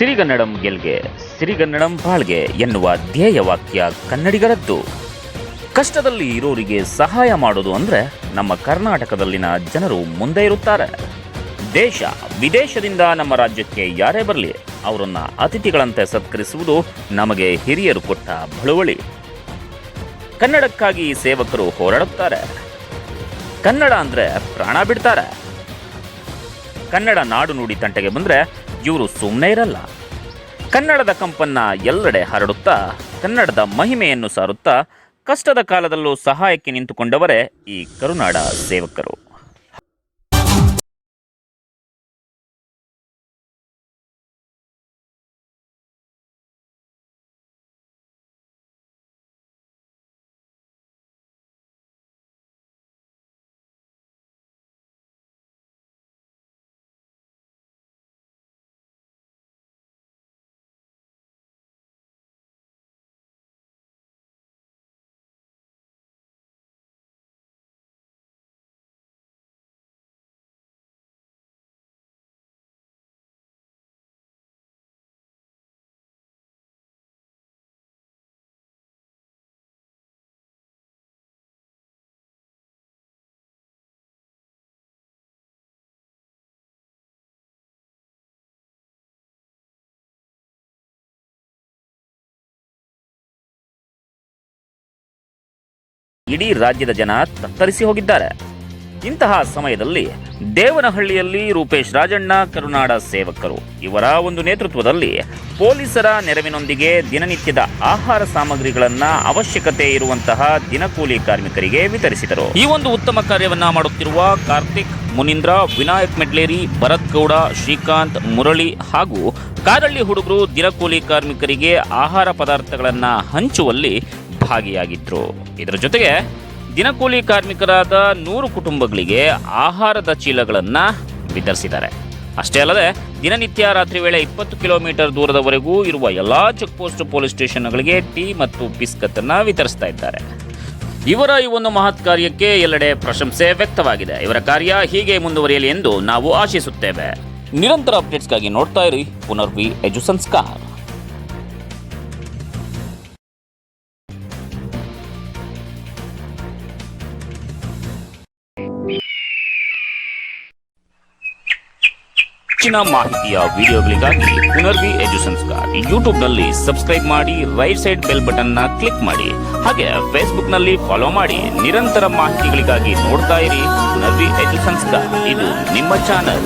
ಸಿರಿಗನ್ನಡಂ ಗೆಲ್ಗೆ, ಸಿರಿಗನ್ನಡಂ ಬಾಳ್ಗೆ ಎನ್ನುವ ಧ್ಯೇಯ ವಾಕ್ಯ ಕನ್ನಡಿಗರದ್ದು. ಕಷ್ಟದಲ್ಲಿ ಇರೋರಿಗೆ ಸಹಾಯ ಮಾಡೋದು ಅಂದ್ರೆ ನಮ್ಮ ಕರ್ನಾಟಕದಲ್ಲಿನ ಜನರು ಮುಂದೆ ಇರುತ್ತಾರೆ. ದೇಶ ವಿದೇಶದಿಂದ ನಮ್ಮ ರಾಜ್ಯಕ್ಕೆ ಯಾರೇ ಬರಲಿ, ಅವರನ್ನು ಅತಿಥಿಗಳಂತೆ ಸತ್ಕರಿಸುವುದು ನಮಗೆ ಹಿರಿಯರು ಕೊಟ್ಟ ಬಳುವಳಿ. ಕನ್ನಡಕ್ಕಾಗಿ ಸೇವಕರು ಹೋರಾಡುತ್ತಾರೆ. ಕನ್ನಡ ಅಂದ್ರೆ ಪ್ರಾಣ ಬಿಡ್ತಾರೆ. ಕನ್ನಡ ನಾಡು ನುಡಿ ತಂಟೆಗೆ ಬಂದ್ರೆ ಇವರು ಸುಮ್ಮನೆ ಇರಲ್ಲ. ಕನ್ನಡದ ಕಂಪನ್ನ ಎಲ್ಲೆಡೆ ಹರಡುತ್ತಾ, ಕನ್ನಡದ ಮಹಿಮೆಯನ್ನು ಸಾರುತ್ತಾ, ಕಷ್ಟದ ಕಾಲದಲ್ಲೂ ಸಹಾಯಕ್ಕೆ ನಿಂತುಕೊಂಡವರೇ ಈ ಕರುನಾಡ ಸೇವಕರು. ಇಡೀ ರಾಜ್ಯದ ಜನ ತತ್ತರಿಸಿ ಹೋಗಿದ್ದಾರೆ. ಇಂತಹ ಸಮಯದಲ್ಲಿ ದೇವನಹಳ್ಳಿಯಲ್ಲಿ ರೂಪೇಶ್ ರಾಜಣ್ಣ, ಕರುನಾಡ ಸೇವಕರು. ಇವರ ಒಂದು ನೇತೃತ್ವದಲ್ಲಿ ಪೊಲೀಸರ ನೆರವಿನೊಂದಿಗೆ ದಿನನಿತ್ಯದ ಆಹಾರ ಸಾಮಗ್ರಿಗಳನ್ನ ಅವಶ್ಯಕತೆ ಇರುವಂತಹ ದಿನಕೂಲಿ ಕಾರ್ಮಿಕರಿಗೆ ವಿತರಿಸಿದರು. ಈ ಒಂದು ಉತ್ತಮ ಕಾರ್ಯವನ್ನ ಮಾಡುತ್ತಿರುವ ಕಾರ್ತಿಕ್, ಮುನೀಂದ್ರ, ವಿನಾಯಕ್ ಮೆಡ್ಲೇರಿ ಭರತ್ ಗೌಡ, ಶ್ರೀಕಾಂತ್, ಮುರಳಿ ಹಾಗೂ ಕಾರಳ್ಳಿ ಹುಡುಗರು ದಿನಕೂಲಿ ಕಾರ್ಮಿಕರಿಗೆ ಆಹಾರ ಪದಾರ್ಥಗಳನ್ನ ಹಂಚುವಲ್ಲಿ ಭಾಗಿಯಾಗಿದ್ರು. ಇದರ ಜೊತೆಗೆ ದಿನಕೂಲಿ ಕಾರ್ಮಿಕರಾದ ನೂರು ಕುಟುಂಬಗಳಿಗೆ ಆಹಾರದ ಚೀಲಗಳನ್ನು ವಿತರಿಸಿದ್ದಾರೆ. ಅಷ್ಟೇ ಅಲ್ಲದೆ, ದಿನನಿತ್ಯ ರಾತ್ರಿ ವೇಳೆ ಇಪ್ಪತ್ತು ಕಿಲೋಮೀಟರ್ ದೂರದವರೆಗೂ ಇರುವ ಎಲ್ಲ ಚೆಕ್ ಪೋಸ್ಟ್ ಪೊಲೀಸ್ ಸ್ಟೇಷನ್ಗಳಿಗೆ ಟೀ ಮತ್ತು ಬಿಸ್ಕತ್ತನ್ನು ವಿತರಿಸ್ತಾ ಇದ್ದಾರೆ. ಇವರ ಈ ಒಂದು ಮಹತ್ ಕಾರ್ಯಕ್ಕೆ ಎಲ್ಲೆಡೆ ಪ್ರಶಂಸೆ ವ್ಯಕ್ತವಾಗಿದೆ. ಇವರ ಕಾರ್ಯ ಹೀಗೆ ಮುಂದುವರಿಯಲಿ ಎಂದು ನಾವು ಆಶಿಸುತ್ತೇವೆ. ನಿರಂತರ ಅಪ್ಡೇಟ್ಸ್ಗಾಗಿ ನೋಡ್ತಾ ಇರಿ. ಪುನರ್ವಿ ಎಜು ಸಂಸ್ಕಾರ ಹೆಚ್ಚಿನ ಮಾಹಿತಿಯ ವಿಡಿಯೋಗಳಿಗಾಗಿ ಪುನರ್ವಿ ಎಜು ಸಂಸ್ಕಾರ ಯೂಟ್ಯೂಬ್ನಲ್ಲಿ ಸಬ್ಸ್ಕ್ರೈಬ್ ಮಾಡಿ ರೈಟ್ ಸೈಡ್ ಬೆಲ್ ಬಟನ್ನ ಕ್ಲಿಕ್ ಮಾಡಿ. ಹಾಗೆ ಫೇಸ್ಬುಕ್ನಲ್ಲಿ ಫಾಲೋ ಮಾಡಿ. ನಿರಂತರ ಮಾಹಿತಿಗಳಿಗಾಗಿ ನೋಡ್ತಾ ಇರಿ ಪುನರ್ವಿ ಎಜು ಸಂಸ್ಕಾರ ಇದು ನಿಮ್ಮ ಚಾನಲ್.